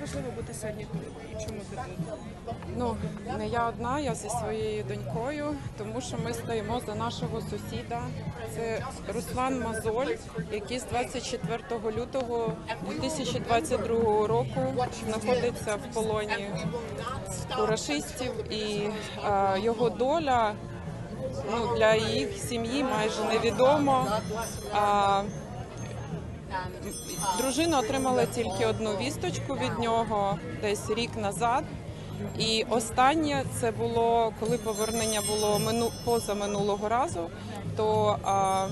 важливо бути сьогодні? Чому ти тут? Ну, не я одна, я зі своєю донькою, тому що ми стоїмо за нашого сусіда. Це Руслан Мазоль, який з 24 лютого 2022 року знаходиться в полоні у рашистів, і е, його доля ну, для їх сім'ї майже невідома. А, Дружина отримала тільки одну вісточку від нього десь рік назад. І останнє це було коли повернення було мину поза минулого разу. То а,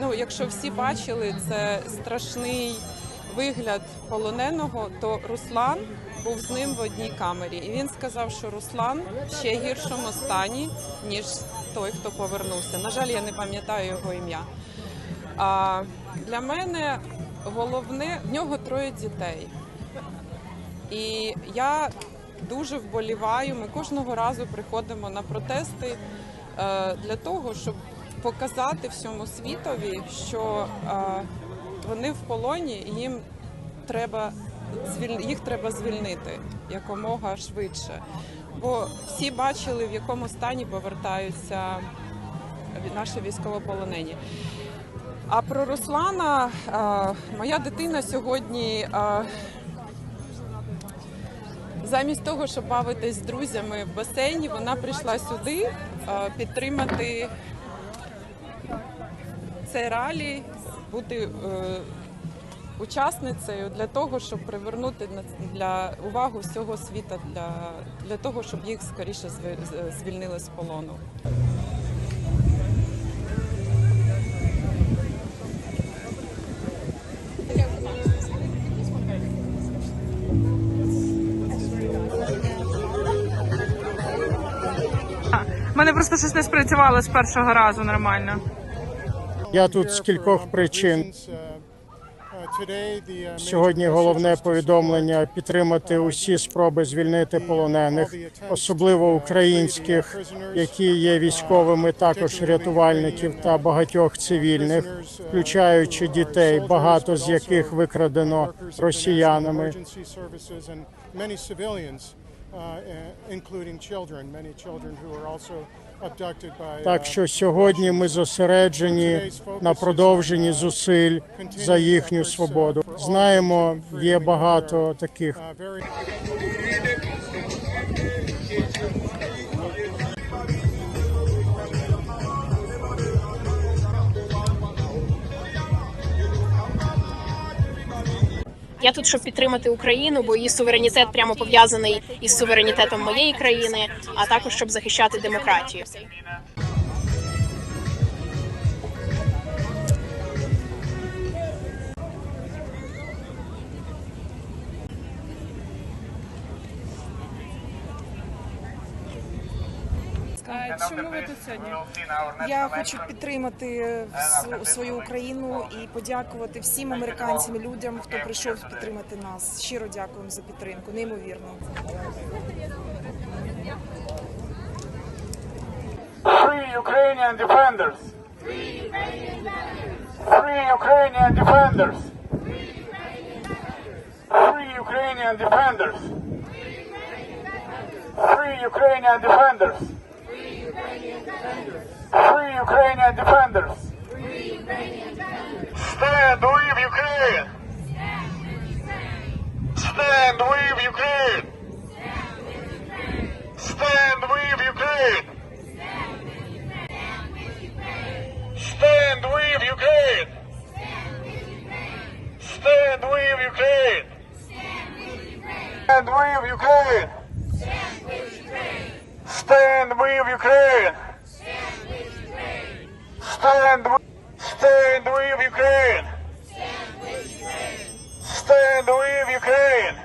ну, якщо всі бачили, це страшний вигляд полоненого, то Руслан був з ним в одній камері. І він сказав, що Руслан в ще гіршому стані, ніж той, хто повернувся. На жаль, я не пам'ятаю його ім'я. А для мене головне в нього троє дітей. І я дуже вболіваю. Ми кожного разу приходимо на протести е, для того, щоб показати всьому світові, що е, вони в полоні, і їм треба їх треба звільнити якомога швидше. Бо всі бачили, в якому стані повертаються наші військовополонені. А про Руслана е, моя дитина сьогодні. е, Замість того, щоб бавитись з друзями в басейні, вона прийшла сюди е, підтримати це ралі, бути учасницею для того, щоб привернути для увагу всього світу для, для того, щоб їх скоріше звільнили з полону. Мене просто щось не спрацювало з першого разу нормально. Я тут з кількох причин. Сьогодні головне повідомлення підтримати усі спроби звільнити полонених, особливо українських, які є військовими, також рятувальників та багатьох цивільних, включаючи дітей, багато з яких викрадено росіянами. Так що сьогодні ми зосереджені на продовженні зусиль за їхню свободу. Знаємо, є багато таких Я тут, щоб підтримати Україну, бо її суверенітет прямо пов'язаний із суверенітетом моєї країни, а також щоб захищати демократію. Чому ви тут сьогодні? Я хочу підтримати свою Україну і подякувати всім американцям і людям, хто прийшов підтримати нас. Щиро дякуємо за підтримку. Неймовірно. Free Ukrainian defenders! Free Ukrainian defenders! Free Ukrainian defenders! Free Ukrainian defenders! Free Ukrainian defenders! Stand with Ukraine! Stand with Ukraine! Stand with Ukraine! Stand with Ukraine! Stand with Ukraine! Stand with Ukraine! Stand with Ukraine! Stand with Stand, stand we of Ukraine! Stand we if you. Stand we of Ukraine!